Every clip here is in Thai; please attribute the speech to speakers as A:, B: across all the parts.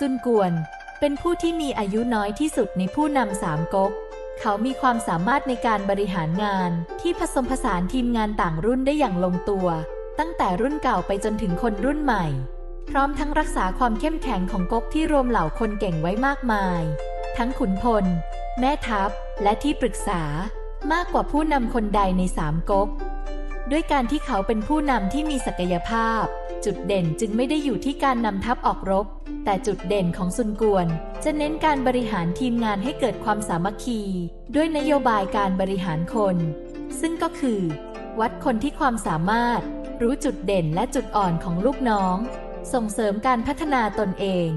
A: ซุนกวน เป็นผู้ที่มีอายุน้อยที่สุดในผู้นำสามก๊ก เขามีความสามารถในการบริหารงานที่ผสมผสานทีมงานต่างรุ่นได้อย่างลงตัว ตั้งแต่รุ่นเก่าไปจนถึงคนรุ่นใหม่ พร้อมทั้งรักษาความเข้มแข็งของก๊กที่รวมเหล่าคนเก่งไว้มากมาย ทั้งขุนพล แม่ทัพ และที่ปรึกษามากกว่าผู้นำคนใดในสามก๊ก ด้วยการที่เขาเป็นผู้นำที่มีศักยภาพ จุดเด่นจึงไม่ได้อยู่ที่การนำทัพออกรบ แต่จุดเด่นของซุนกวน จะเน้นการบริหารทีมงานให้เกิดความสามัคคี ด้วยนโยบายการบริหารคน ซึ่งก็คือ วัดคนที่ความสามารถ รู้จุดเด่นและจุดอ่อนของลูกน้อง ส่งเสริมการพัฒนาตนเอง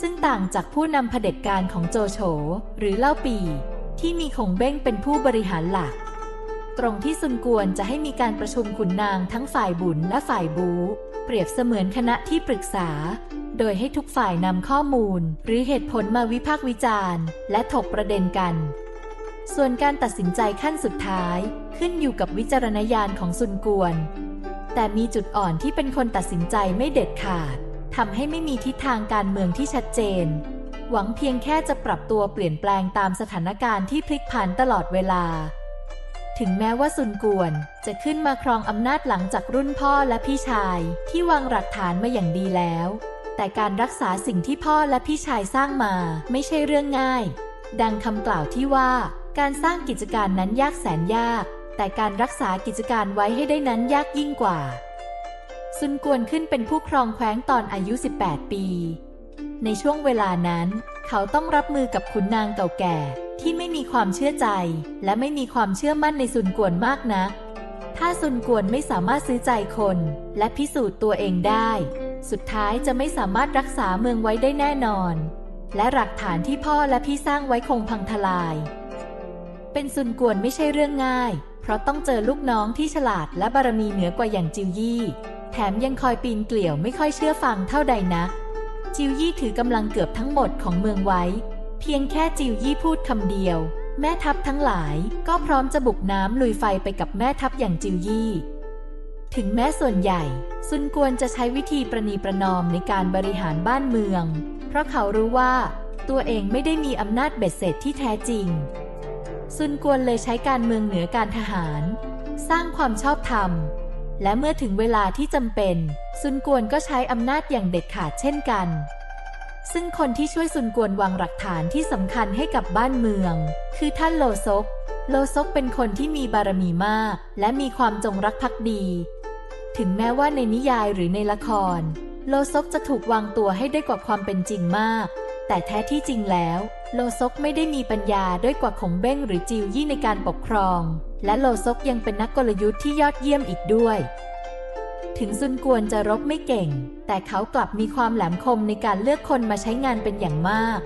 A: ซึ่งต่างจากผู้นำเผด็จการของโจโฉหรือเล่าปี ที่มีคงเบ้งเป็นผู้บริหารหลัก ตรงที่ซุนกวนจะให้มีการประชุมขุนนางทั้งฝ่ายบุญและฝ่ายบูเปรียบเสมือนคณะที่ปรึกษา โดยให้ทุกฝ่ายนำข้อมูล หรือเหตุผลมาวิพากษ์วิจารณ์ และถกประเด็นกัน ส่วนการตัดสินใจขั้นสุดท้ายขึ้นอยู่กับวิจารณญาณของซุนกวน แต่มีจุดอ่อนที่เป็นคนตัดสินใจไม่เด็ดขาดทำให้ไม่มีทิศทางการเมืองที่ชัดเจน หวังเพียงแค่จะปรับตัวเปลี่ยนแปลงตามสถานการณ์ที่พลิกผันตลอดเวลา ถึงแม้ว่าซุนกวนจะขึ้นมาครองอำนาจหลังจากรุ่นพ่อและพี่ชายที่วางหลักฐานมาอย่างดีแล้ว แต่การรักษาสิ่งที่พ่อและพี่ชายสร้างมาไม่ใช่เรื่องง่าย ดังคำกล่าวที่ว่าการสร้างกิจการนั้นยากแสนยาก แต่การรักษากิจการไว้ให้ได้นั้นยากยิ่งกว่า ซุนกวนขึ้นเป็นผู้ครองแคว้นตอนอายุ 18 ปี ในช่วงเวลานั้น เขาต้องรับมือกับขุนนางเก่าแก่ ที่ไม่มีความเชื่อใจ และไม่มีความเชื่อมั่นในซุนกวนมากนัก ถ้าซุนกวนไม่สามารถซื้อใจคน และพิสูจน์ตัวเองได้ สุดท้ายจะไม่สามารถรักษาเมืองไว้ได้แน่นอน และหลักฐานที่พ่อและพี่สร้างไว้คงพังทลาย เป็นซุนกวนไม่ใช่เรื่องง่าย เพราะต้องเจอลูกน้องที่ฉลาดและบารมีเหนือกว่าอย่างจิวยี่ แถมยังคอยปีนเกลี่ยวไม่ค่อยเชื่อฟังเท่าใดนักจิวยี่ถือกำลังเกือบทั้งหมดของเมืองไว้ เพียงแค่จิวยี่พูดคำเดียว แม่ทัพทั้งหลายก็พร้อมจะบุกน้ำลุยไฟไปกับแม่ทัพอย่างจิวยี่ ถึงแม้ส่วนใหญ่ ซุนกวนจะใช้วิธีประนีประนอมในการบริหารบ้านเมือง เพราะเขารู้ว่า ตัวเองไม่ได้มีอำนาจเบ็ดเสร็จที่แท้จริง ซุนกวนเลยใช้การเมืองเหนือการทหาร สร้างความชอบธรรม และเมื่อถึงเวลาที่จำเป็น ซุนกวนก็ใช้อำนาจอย่างเด็ดขาดเช่นกัน ซึ่งคนที่ช่วยซุนกวนวางหลักฐานที่สำคัญให้กับบ้านเมือง คือท่านโลซก โลซกเป็นคนที่มีบารมีมาก และมีความจงรักภักดี ถึงแม้ว่าในนิยายหรือในละคร โลซกจะถูกวางตัวให้ได้กว่าความเป็นจริงมาก แต่แท้ที่จริงแล้ว โลซกไม่ได้มีปัญญาด้วยกว่าขงเบ้งหรือจิวยี่ในการปกครอง และโลซกยังเป็นนักกลยุทธ์ที่ยอดเยี่ยมอีกด้วย ถึงซุนกวนจะรบไม่เก่ง แต่เขากลับมีความแหลมคมในการเลือกคนมาใช้งานเป็นอย่างมาก